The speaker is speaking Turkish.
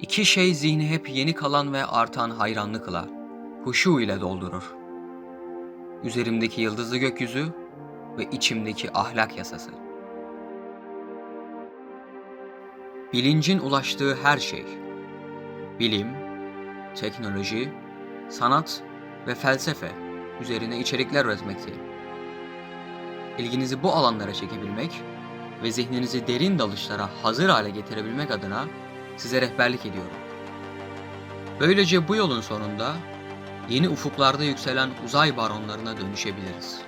İki şey zihni hep yeni kalan ve artan hayranlıkla, huşu ile doldurur. Üzerimdeki yıldızlı gökyüzü ve içimdeki ahlak yasası. Bilincin ulaştığı her şey, bilim, teknoloji, sanat ve felsefe üzerine içerikler üretmekteyim. İlginizi bu alanlara çekebilmek ve zihninizi derin dalışlara hazır hale getirebilmek adına size rehberlik ediyorum. Böylece bu yolun sonunda yeni ufuklarda yükselen uzay baronlarına dönüşebiliriz.